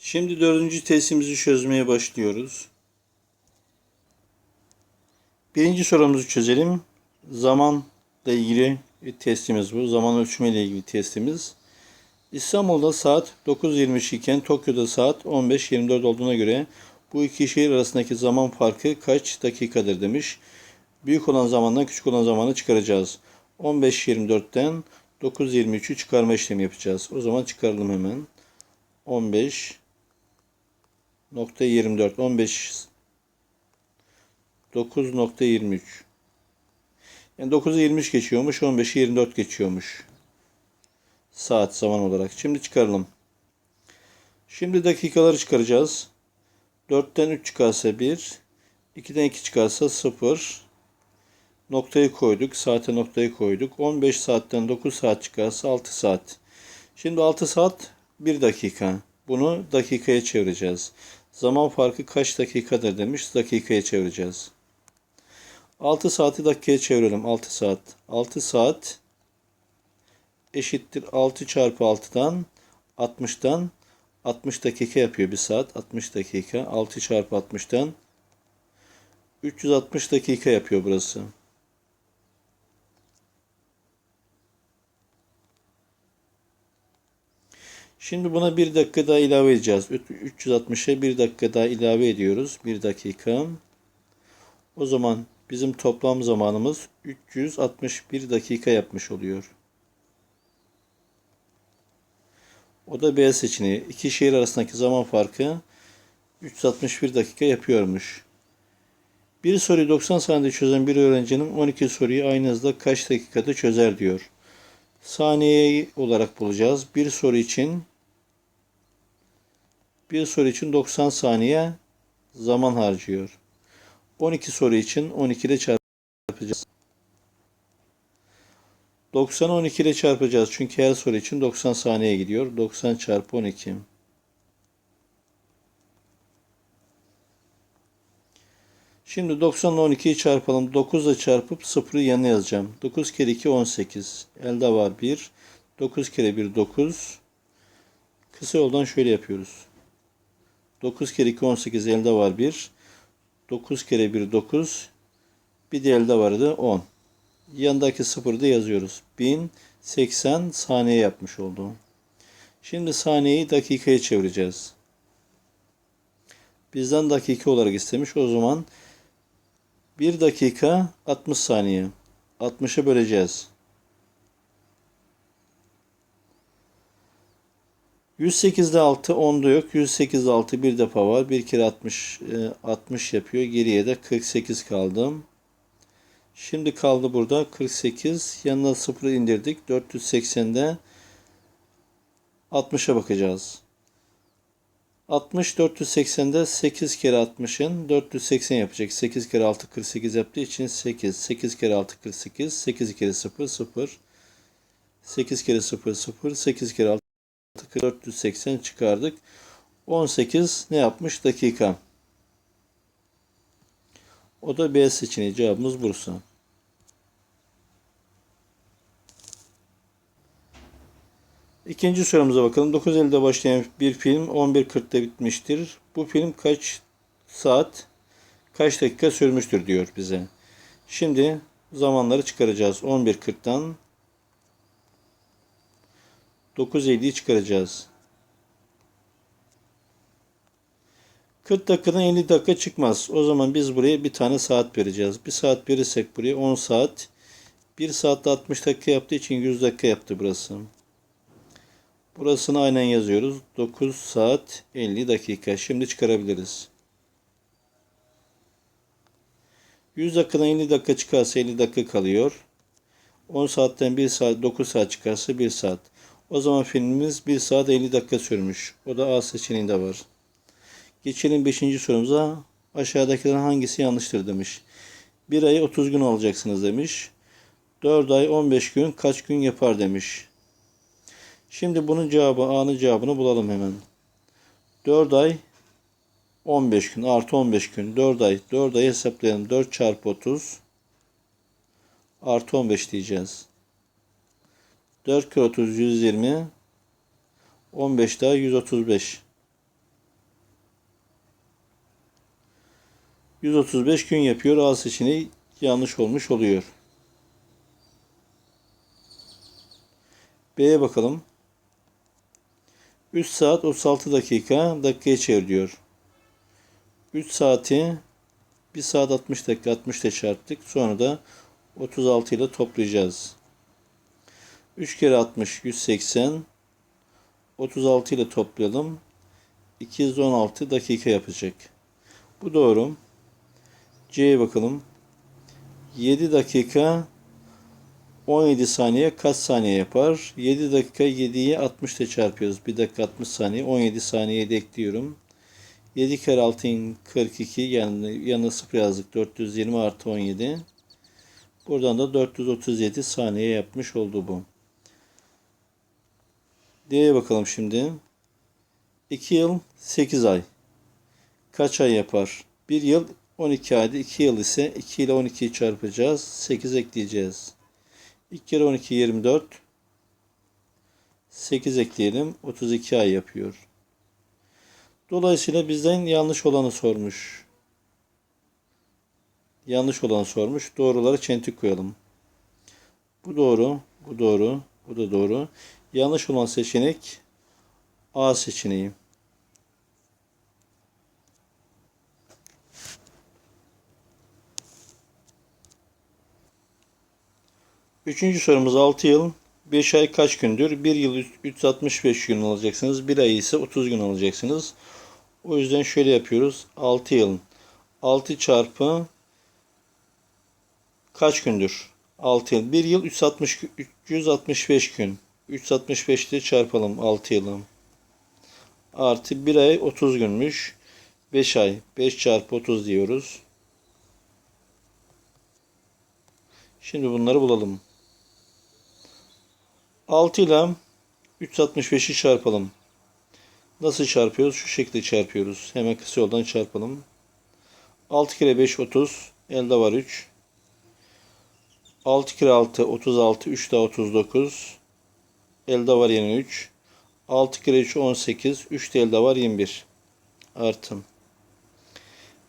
Şimdi dördüncü testimizi çözmeye başlıyoruz. Birinci sorumuzu çözelim. Zamanla ilgili bir testimiz bu. Zaman ölçümü ile ilgili testimiz. İstanbul'da saat 9.23 iken Tokyo'da saat 15.24 olduğuna göre bu iki şehir arasındaki zaman farkı kaç dakikadır demiş. Büyük olan zamandan küçük olan zamanı çıkaracağız. 15.24'ten 9.23'ü çıkarma işlemi yapacağız. O zaman çıkaralım hemen. 15 nokta 24 15 9.23 yani 9'u 23 geçiyormuş 15'i 24 geçiyormuş. Saat zaman olarak. Şimdi çıkaralım. Şimdi dakikaları çıkaracağız. 4'ten 3 çıkarsa 1 2'den 2 çıkarsa 0 noktayı koyduk saate noktayı koyduk. 15 saatten 9 saat çıkarsa 6 saat. Şimdi 6 saat 1 dakika. Bunu dakikaya çevireceğiz. Zaman farkı kaç dakikadır demiş. Dakikaya çevireceğiz. 6 saati dakikaya çevirelim. 6 saat. 6 saat eşittir 6 çarpı 6'dan 60'tan 60 dakika yapıyor bir saat. 60 dakika. 6 çarpı 60'tan 360 dakika yapıyor burası. Şimdi buna bir dakika daha ilave edeceğiz. 360'a bir dakika daha ilave ediyoruz. Bir dakika. O zaman bizim toplam zamanımız 361 dakika yapmış oluyor. O da B seçeneği. İki şehir arasındaki zaman farkı 361 dakika yapıyormuş. Bir soruyu 90 saniyede çözen bir öğrencinin 12 soruyu aynı hızda kaç dakikada çözer diyor. Saniye olarak bulacağız. Bir soru için bir soru için 90 saniye zaman harcıyor. 12 soru için 12 ile çarpacağız. 90'ı 12 ile çarpacağız. Çünkü her soru için 90 saniye gidiyor. 90 çarpı 12. Şimdi 90 ile 12'yi çarpalım. 9 ile çarpıp 0'ı yanına yazacağım. 9 kere 2 18. Elde var 1. 9 kere 1 9. Kısa yoldan şöyle yapıyoruz. 9 kere 2 18 elde var 1. 9 kere 1 9. Bir de elde vardı 10. Yanındaki sıfırı da yazıyoruz. 1080 saniye yapmış oldum. Şimdi saniyeyi dakikaya çevireceğiz. Bizden dakika olarak istemiş. O zaman 1 dakika 60 saniye. 60'a böleceğiz. 108'de 6 10'da yok. 108'de 6 bir defa var. Bir kere 60 60 yapıyor. Geriye de 48 kaldım. Şimdi kaldı burada 48. Yanına 0'ı indirdik. 480'de 60'a bakacağız. 60 480'de 8 kere 60'ın 480 yapacak. 8 kere 6 48 yaptığı için 8. 8 kere 6 48. 8 kere 0 0. 8 kere 0 0. 8 kere 6 480 çıkardık. 18 ne yapmış? Dakika. O da B seçeneği. Cevabımız Bursa. İkinci sorumuza bakalım. 9.50'de başlayan bir film 11.40'da bitmiştir. Bu film kaç saat, kaç dakika sürmüştür diyor bize. Şimdi zamanları çıkaracağız. 11.40'dan 9.50'yi çıkaracağız. 40 dakikadan 50 dakika çıkmaz. O zaman biz buraya bir tane saat vereceğiz. Bir saat verirsek buraya 10 saat. 1 saatte 60 dakika yaptığı için 100 dakika yaptı burası. Burasını aynen yazıyoruz. 9 saat 50 dakika. Şimdi çıkarabiliriz. 100 dakikadan 50 dakika çıkarsa 50 dakika kalıyor. 10 saatten 1 saat 9 saat çıkarsa 1 saat. O zaman filmimiz 1 saat 50 dakika sürmüş. O da A seçeneğinde var. Geçelim 5. sorumuza. Aşağıdakilerin hangisi yanlıştır demiş. 1 ayı 30 gün alacaksınız demiş. 4 ay 15 gün kaç gün yapar demiş. Şimdi bunun cevabı A'nın cevabını bulalım hemen. 4 ay 15 gün artı 15 gün 4 ay 4 ay hesaplayalım 4 çarpı 30 artı 15 diyeceğiz. 4 kere 30 120 15 daha 135 135 gün yapıyor. A seçeneği yanlış olmuş oluyor. B'ye bakalım. 3 saat 36 dakika dakikaya çevir diyor. 3 saati 1 saat 60 dakika 60 ile çarptık. Sonra da 36 ile toplayacağız. 3 kere 60 180 36 ile toplayalım. 216 dakika yapacak. Bu doğru. C'ye bakalım. 7 dakika 17 saniye kaç saniye yapar? 7 dakika 7'yi 60 ile çarpıyoruz. 1 dakika 60 saniye. 17 saniyeye de ekliyorum. 7 kere 6 42 yani yanına 0 yazdık. 420 artı 17. Buradan da 437 saniye yapmış oldu bu. D'ye bakalım şimdi. 2 yıl 8 ay. Kaç ay yapar? 1 yıl 12 ayda 2 yıl ise 2 ile 12'yi çarpacağız. 8 ekleyeceğiz. 2 kere 12 24. 8 ekleyelim. 32 ay yapıyor. Dolayısıyla bizden yanlış olanı sormuş. Yanlış olanı sormuş. Doğruları çentik koyalım. Bu doğru. Bu doğru. Bu da doğru. Yanlış olan seçenek A seçeneği. Üçüncü sorumuz 6 yıl 5 ay kaç gündür? 1 yıl 365 gün alacaksınız. 1 ay ise 30 gün alacaksınız. O yüzden şöyle yapıyoruz. 6 yıl 6 çarpı kaç gündür? 6 yıl. 1 yıl 360, 365 gün. 365 ile çarpalım 6 yılı. Artı 1 ay 30 günmüş. 5 ay. 5 çarpı 30 diyoruz. Şimdi bunları bulalım. 6 ile 365'i çarpalım. Nasıl çarpıyoruz? Şu şekilde çarpıyoruz. Hemen kısa yoldan çarpalım. 6 kere 5 30. Elde var 3. 6 kere 6 36. 3 daha 39. Elde var yine 3. 6 kere 3 18. 3 de elde var 21. Artım.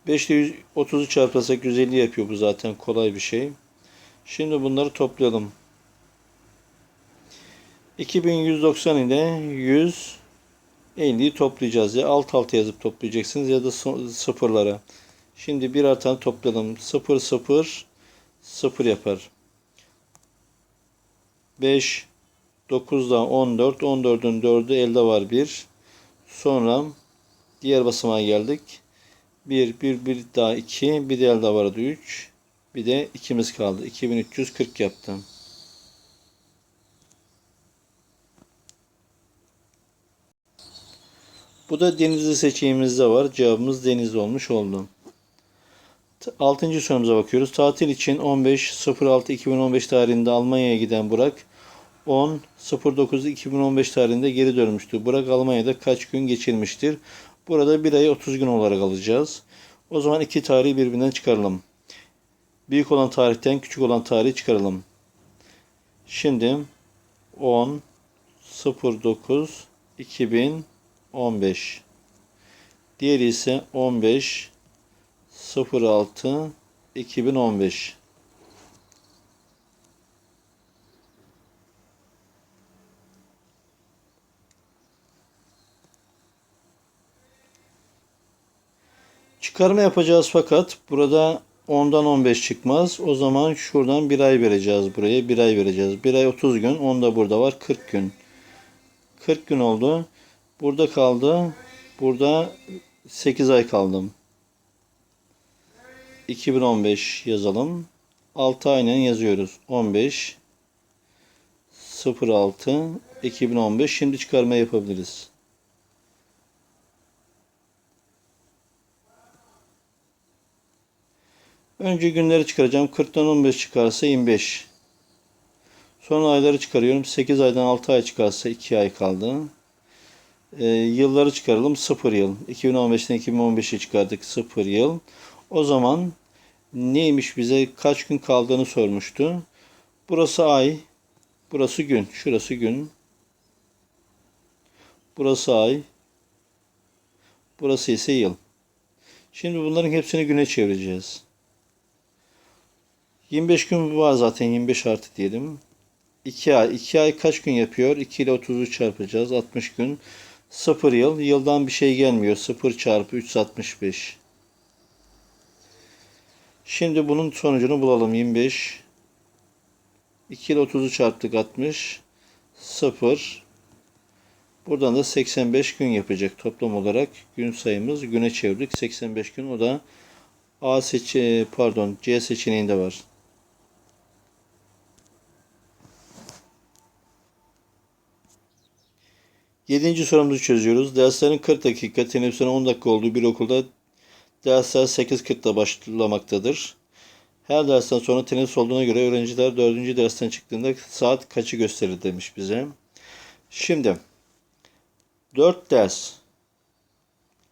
5 ile 30'u çarparsak 150 yapıyor bu zaten kolay bir şey. Şimdi bunları toplayalım. 2190 ile 150'yi toplayacağız. Ya alt alta yazıp toplayacaksınız ya da sıfırlara. Şimdi bir artan toplayalım. 0 0 0 yapar. 5 9'da 14. 14'ün 4'ü elde var 1. Sonra diğer basamağa geldik. 1 1 1 daha 2. Bir de elde vardı 3. Bir de ikimiz kaldı. 2340 yaptım. Bu da denizli seçeneğimizde var. Cevabımız denizli olmuş oldu. Altıncı sorumuza bakıyoruz. Tatil için 15.06.2015 tarihinde Almanya'ya giden Burak 10.09.2015 tarihinde geri dönmüştü. Burak Almanya'da kaç gün geçirmiştir? Burada bir ayı 30 gün olarak alacağız. O zaman iki tarihi birbirinden çıkaralım. Büyük olan tarihten küçük olan tarihi çıkaralım. Şimdi 10 09 2015 Diğeri ise 15 06 2015 Çıkarma yapacağız fakat burada 10'dan 15 çıkmaz. O zaman şuradan bir ay vereceğiz buraya. Bir ay vereceğiz. Bir ay 30 gün. 10 da burada var. 40 gün. 40 gün oldu. Burada kaldı. Burada 8 ay kaldım. 2015 yazalım. 6 aynen yazıyoruz. 15 06 2015 şimdi çıkarma yapabiliriz. Önce günleri çıkaracağım. 40'tan 15 çıkarsa 25. Sonra ayları çıkarıyorum. 8 aydan 6 ay çıkarsa 2 ay kaldı. Ee, yılları çıkaralım. 0 yıl. 2015'ten 2015'e çıkardık. 0 yıl. O zaman neymiş bize kaç gün kaldığını sormuştu. Burası ay. Burası gün. Şurası gün. Burası ay. Burası ise yıl. Şimdi bunların hepsini güne çevireceğiz. 25 gün var zaten 25 artı diyelim. 2 ay. 2 ay kaç gün yapıyor? 2 ile 30'u çarpacağız. 60 gün. 0 yıl. Yıldan bir şey gelmiyor. 0 çarpı 365. Şimdi bunun sonucunu bulalım. 25. 2 ile 30'u çarptık 60. 0. Buradan da 85 gün yapacak toplam olarak. Gün sayımız güne çevirdik. 85 gün. O da A seçe pardon C seçeneğinde var. Yedinci sorumuzu çözüyoruz. Derslerin 40 dakika, teneffüsün 10 dakika olduğu bir okulda dersler 8.40'da başlamaktadır. Her dersten sonra teneffüs olduğuna göre öğrenciler 4. dersten çıktığında saat kaçı gösterir demiş bize. Şimdi 4 ders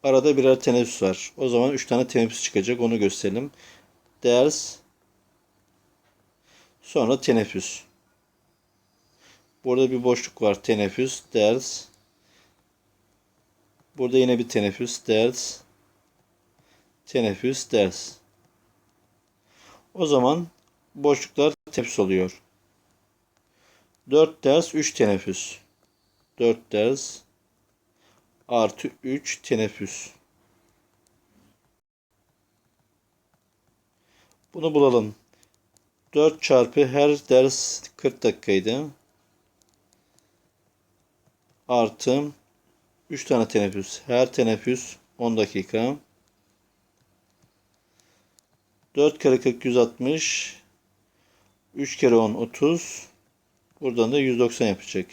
arada birer teneffüs var. O zaman 3 tane teneffüs çıkacak. Onu gösterelim. Ders sonra teneffüs. Burada bir boşluk var. Teneffüs, ders. Burada yine bir teneffüs, ders. Teneffüs, ders. O zaman boşluklar teneffüs oluyor. 4 ders, 3 teneffüs. 4 ders artı 3 teneffüs. Bunu bulalım. 4 çarpı her ders 40 dakikaydı. Artı 3 tane teneffüs. Her teneffüs 10 dakika. 4 kere 40 160. 3 kere 10 30. Buradan da 190 yapacak.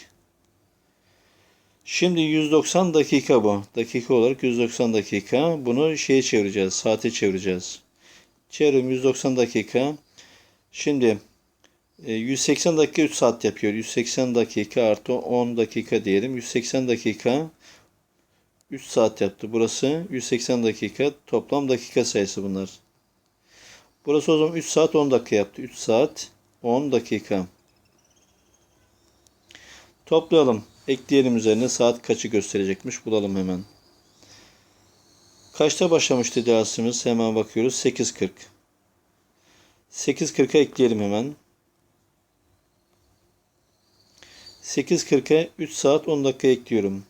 Şimdi 190 dakika bu. Dakika olarak 190 dakika. Bunu şeye çevireceğiz. Saate çevireceğiz. Çevrim 190 dakika. Şimdi e, 180 dakika 3 saat yapıyor. 180 dakika artı 10 dakika diyelim. 180 dakika 3 saat yaptı. Burası 180 dakika. Toplam dakika sayısı bunlar. Burası o zaman 3 saat 10 dakika yaptı. 3 saat 10 dakika. Toplayalım. Ekleyelim üzerine saat kaçı gösterecekmiş. Bulalım hemen. Kaçta başlamıştı dersimiz? Hemen bakıyoruz. 8.40. 8.40'a ekleyelim hemen. 8.40'a 3 saat 10 dakika ekliyorum.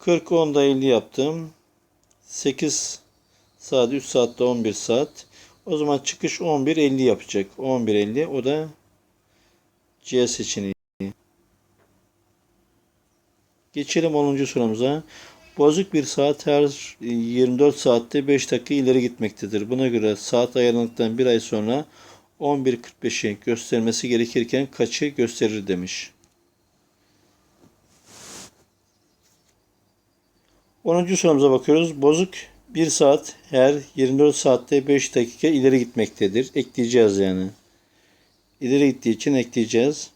Kırk onda 50 yaptım. 8 saat 3 saatte 11 saat. O zaman çıkış 11.50 yapacak. 11.50 o da C seçeneği. Geçelim 10. sorumuza. Bozuk bir saat her 24 saatte 5 dakika ileri gitmektedir. Buna göre saat ayarlandıktan bir ay sonra 11.45'i göstermesi gerekirken kaçı gösterir demiş. 10. sorumuza bakıyoruz. Bozuk 1 saat her 24 saatte 5 dakika ileri gitmektedir. Ekleyeceğiz yani. İleri gittiği için ekleyeceğiz.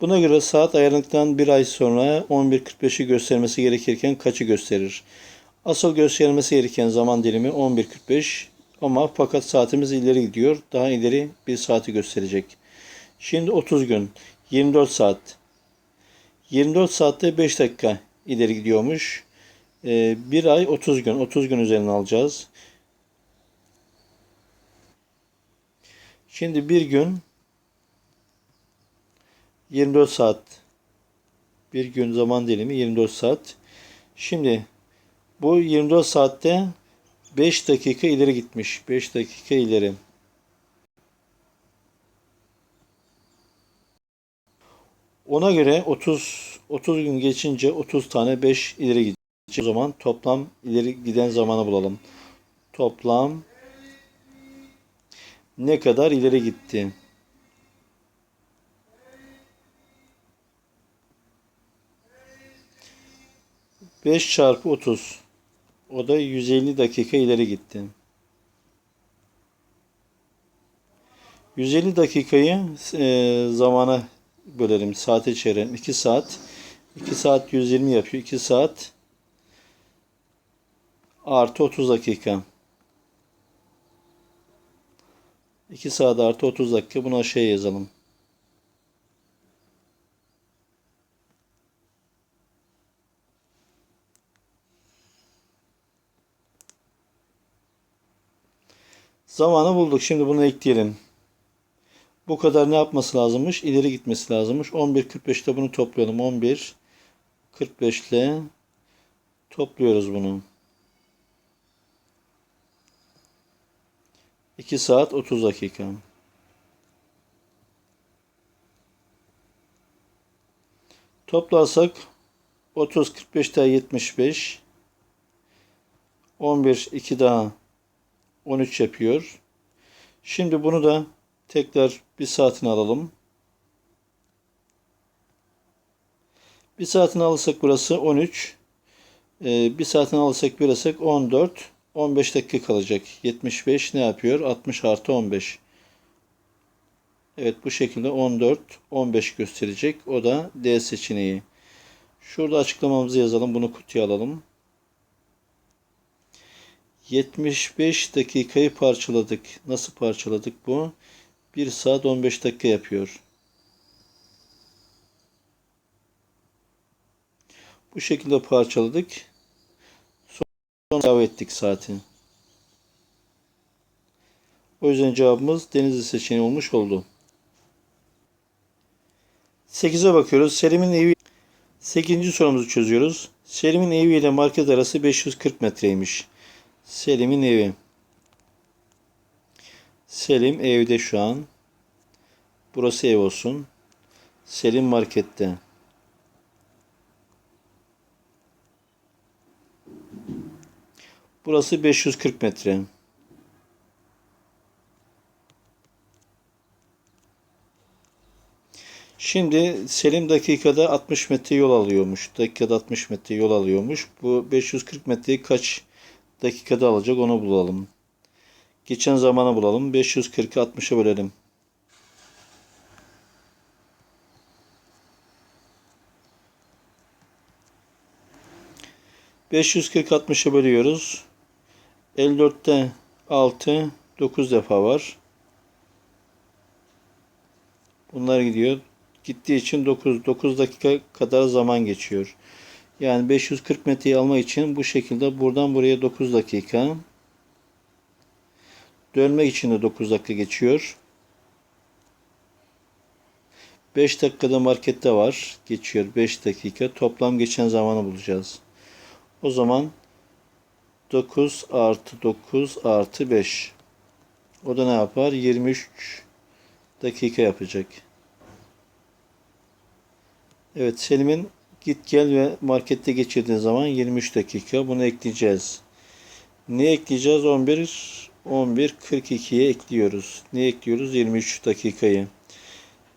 Buna göre saat ayarlandıktan bir ay sonra 11.45'i göstermesi gerekirken kaçı gösterir? Asıl göstermesi gereken zaman dilimi 11.45 ama fakat saatimiz ileri gidiyor. Daha ileri bir saati gösterecek. Şimdi 30 gün 24 saat. 24 saatte 5 dakika ileri gidiyormuş. Ee, bir ay 30 gün. 30 gün üzerine alacağız. Şimdi bir gün 24 saat. Bir gün zaman dilimi 24 saat. Şimdi bu 24 saatte 5 dakika ileri gitmiş. 5 dakika ileri. Ona göre 30 30 gün geçince 30 tane 5 ileri gidecek. O zaman toplam ileri giden zamanı bulalım. Toplam ne kadar ileri gitti? Beş çarpı 30. O da 150 dakika ileri gitti. 150 dakikayı e, zamana bölelim. Saate çevirelim. 2 saat. 2 saat 120 yapıyor. 2 saat artı 30 dakika. 2 saat artı 30 dakika buna şey yazalım. Zamanı bulduk. Şimdi bunu ekleyelim. Bu kadar ne yapması lazımmış? İleri gitmesi lazımmış. 11.45'te bunu toplayalım. 11 11.45 ile topluyoruz bunu. 2 saat 30 dakika. Toplarsak 30 45 daha 75 11 2 daha 13 yapıyor. Şimdi bunu da tekrar bir saatini alalım. Bir saatini alırsak burası 13. Ee, bir saatini alırsak verirsek 14. 15 dakika kalacak. 75 ne yapıyor? 60 artı 15. Evet bu şekilde 14, 15 gösterecek. O da D seçeneği. Şurada açıklamamızı yazalım. Bunu kutuya alalım. 75 dakikayı parçaladık. Nasıl parçaladık bu? 1 saat 15 dakika yapıyor. Bu şekilde parçaladık. Sonra ilave ettik saati. O yüzden cevabımız Denizli seçeneği olmuş oldu. 8'e bakıyoruz. Selim'in evi 8. sorumuzu çözüyoruz. Selim'in evi ile market arası 540 metreymiş. Selim'in evi. Selim evde şu an. Burası ev olsun. Selim markette. Burası 540 metre. Şimdi Selim dakikada 60 metre yol alıyormuş. Dakikada 60 metre yol alıyormuş. Bu 540 metreyi kaç dakikada alacak onu bulalım. Geçen zamanı bulalım. 540'ı 60'a bölelim. ...540 60'a bölüyoruz. 54'te 6, 9 defa var. Bunlar gidiyor. Gittiği için 9, 9 dakika kadar zaman geçiyor. Yani 540 metreyi almak için bu şekilde buradan buraya 9 dakika. Dönmek için de 9 dakika geçiyor. 5 dakikada markette var. Geçiyor 5 dakika. Toplam geçen zamanı bulacağız. O zaman 9 artı 9 artı 5. O da ne yapar? 23 dakika yapacak. Evet Selim'in git gel ve markette geçirdiğin zaman 23 dakika. Bunu ekleyeceğiz. Ne ekleyeceğiz? 11 11 42'ye ekliyoruz. Ne ekliyoruz? 23 dakikayı.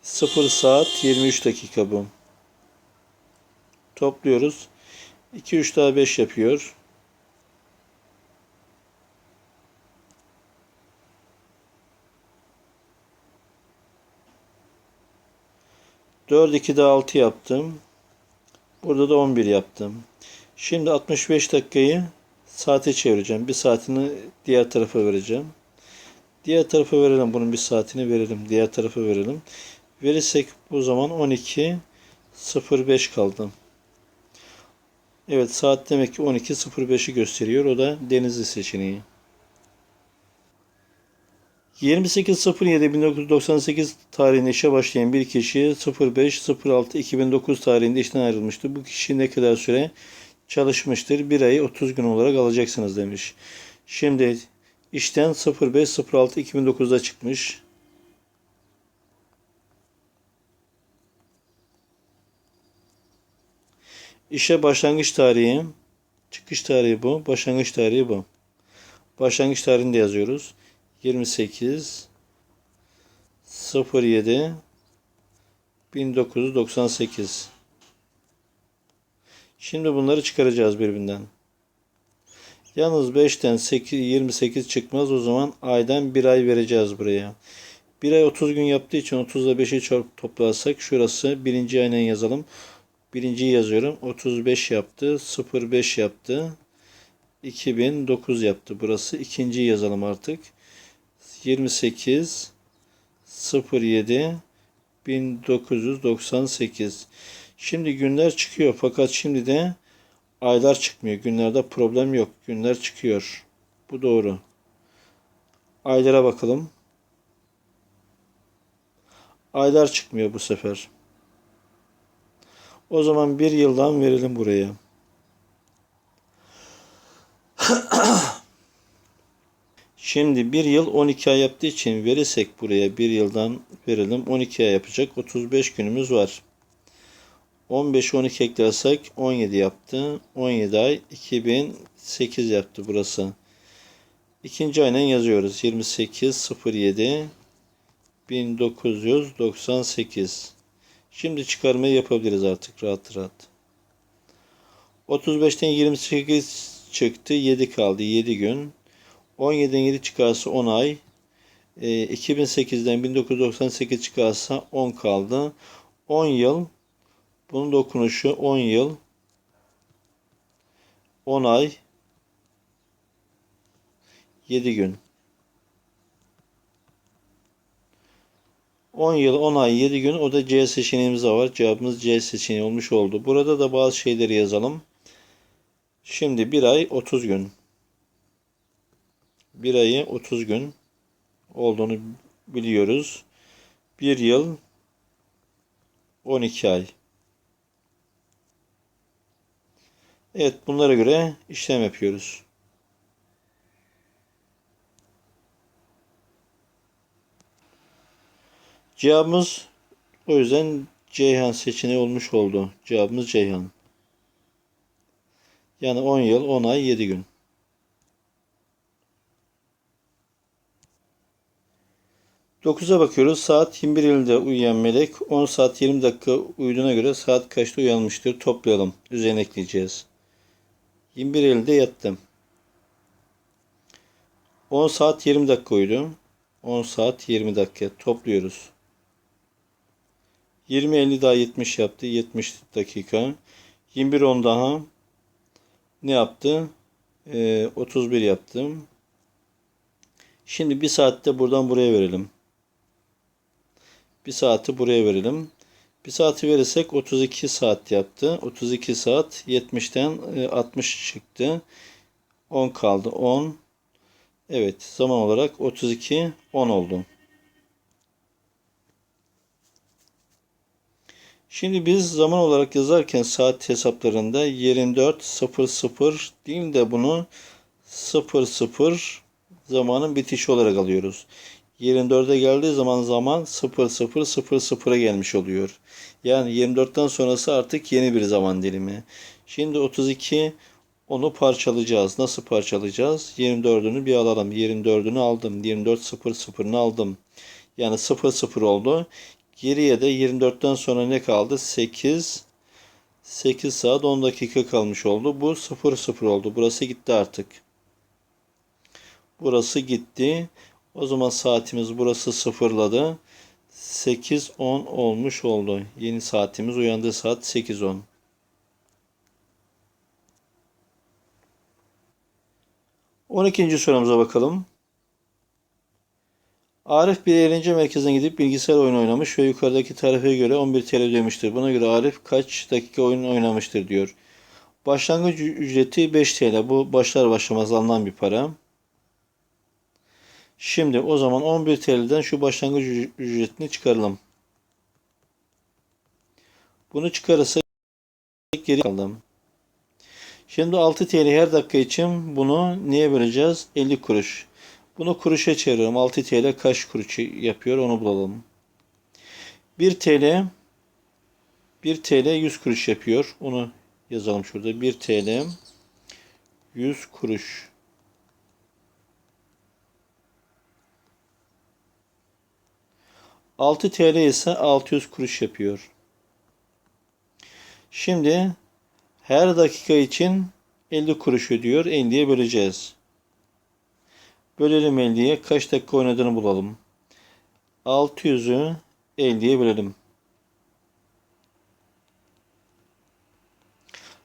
0 saat 23 dakika bu. Topluyoruz. 2 3 daha 5 yapıyor. Dört iki de altı yaptım. Burada da 11 yaptım. Şimdi 65 dakikayı saate çevireceğim. Bir saatini diğer tarafa vereceğim. Diğer tarafa verelim. Bunun bir saatini verelim. Diğer tarafa verelim. Verirsek bu zaman 12 05 kaldı. Evet saat demek ki 12.05'i gösteriyor. O da Denizli seçeneği. 28.07.1998 tarihinde işe başlayan bir kişi 05.06.2009 tarihinde işten ayrılmıştı. Bu kişi ne kadar süre çalışmıştır? Bir ayı 30 gün olarak alacaksınız demiş. Şimdi işten 05.06.2009'da çıkmış. İşe başlangıç tarihi, çıkış tarihi bu, başlangıç tarihi bu. Başlangıç tarihini de yazıyoruz. 28 07 1998 Şimdi bunları çıkaracağız birbirinden. Yalnız 5'ten 8, 28 çıkmaz. O zaman aydan bir ay vereceğiz buraya. Bir ay 30 gün yaptığı için 30 ile 5'i toplarsak şurası birinci aynen yazalım. Birinciyi yazıyorum. 35 yaptı. 05 yaptı. 2009 yaptı. Burası ikinciyi yazalım artık. 28 07 1998 Şimdi günler çıkıyor fakat şimdi de aylar çıkmıyor. Günlerde problem yok. Günler çıkıyor. Bu doğru. Aylara bakalım. Aylar çıkmıyor bu sefer. O zaman bir yıldan verelim buraya. Şimdi bir yıl 12 ay yaptığı için verirsek buraya bir yıldan verelim 12 ay yapacak 35 günümüz var. 15 12 eklersek 17 yaptı. 17 ay 2008 yaptı burası. İkinci aynen yazıyoruz. 28 07 1998. Şimdi çıkarmayı yapabiliriz artık rahat rahat. 35'ten 28 çıktı. 7 kaldı. 7 gün. 17'den 7 çıkarsa 10 ay. E, 2008'den 1998 çıkarsa 10 kaldı. 10 yıl. Bunun dokunuşu 10 yıl. 10 ay. 7 gün. 10 yıl 10 ay 7 gün o da C seçeneğimiz var. Cevabımız C seçeneği olmuş oldu. Burada da bazı şeyleri yazalım. Şimdi 1 ay 30 gün. 1 ayı 30 gün olduğunu biliyoruz. 1 yıl 12 ay. Evet bunlara göre işlem yapıyoruz. Cevabımız o yüzden Ceyhan seçeneği olmuş oldu. Cevabımız Ceyhan. Yani 10 yıl, 10 ay, 7 gün. Dokuza bakıyoruz. Saat 21 ilde uyuyan melek 10 saat 20 dakika uyuduğuna göre saat kaçta uyanmıştır? Toplayalım. Üzerine ekleyeceğiz. 21 ilde yattım. 10 saat 20 dakika uyudum. 10 saat 20 dakika topluyoruz. 20 50 daha 70 yaptı. 70 dakika. 21 10 daha ne yaptı? Ee, 31 yaptım. Şimdi bir saatte buradan buraya verelim. Bir saati buraya verelim. Bir saati verirsek 32 saat yaptı. 32 saat 70'ten 60 e, çıktı. 10 kaldı. 10. Evet zaman olarak 32 10 oldu. Şimdi biz zaman olarak yazarken saat hesaplarında 24 00 değil de bunu 00 zamanın bitişi olarak alıyoruz. 24'e geldiği zaman zaman 0000'a gelmiş oluyor. Yani 24'ten sonrası artık yeni bir zaman dilimi. Şimdi 32 onu parçalayacağız. Nasıl parçalayacağız? 24'ünü bir alalım. 24'ünü aldım. 24 00'ını aldım. Yani 00 oldu. Geriye de 24'ten sonra ne kaldı? 8 8 saat 10 dakika kalmış oldu. Bu 0 0 oldu. Burası gitti artık. Burası gitti. O zaman saatimiz burası sıfırladı. 8 10 olmuş oldu. Yeni saatimiz uyandığı saat 8 10. On ikinci sorumuza bakalım. Arif bir eğlence merkezine gidip bilgisayar oyunu oynamış ve yukarıdaki tarife göre 11 TL ödemiştir. Buna göre Arif kaç dakika oyun oynamıştır diyor. Başlangıç ücreti 5 TL. Bu başlar başlamaz alınan bir para. Şimdi o zaman 11 TL'den şu başlangıç ücretini çıkaralım. Bunu çıkarırsak geri kaldım. Şimdi 6 TL her dakika için bunu niye böleceğiz? 50 kuruş. Bunu kuruşa çeviriyorum. 6 TL kaç kuruş yapıyor onu bulalım. 1 TL 1 TL 100 kuruş yapıyor. Onu yazalım şurada. 1 TL 100 kuruş. Altı TL ise 600 kuruş yapıyor. Şimdi her dakika için 50 kuruş ödüyor. 50'ye böleceğiz. Bölelim 50'ye. Kaç dakika oynadığını bulalım. 600'ü 50'ye bölelim.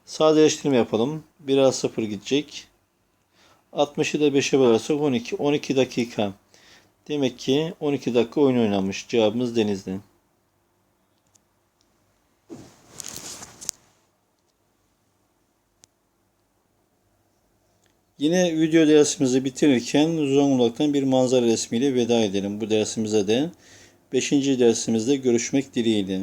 Sadeleştirme yapalım. Biraz 0 gidecek. 60'ı da 5'e bölersek 12. 12 dakika. Demek ki 12 dakika oyun oynamış. Cevabımız Denizli. Yine video dersimizi bitirirken Zonguldak'tan bir manzara resmiyle veda edelim. Bu dersimize de 5. dersimizde görüşmek dileğiyle.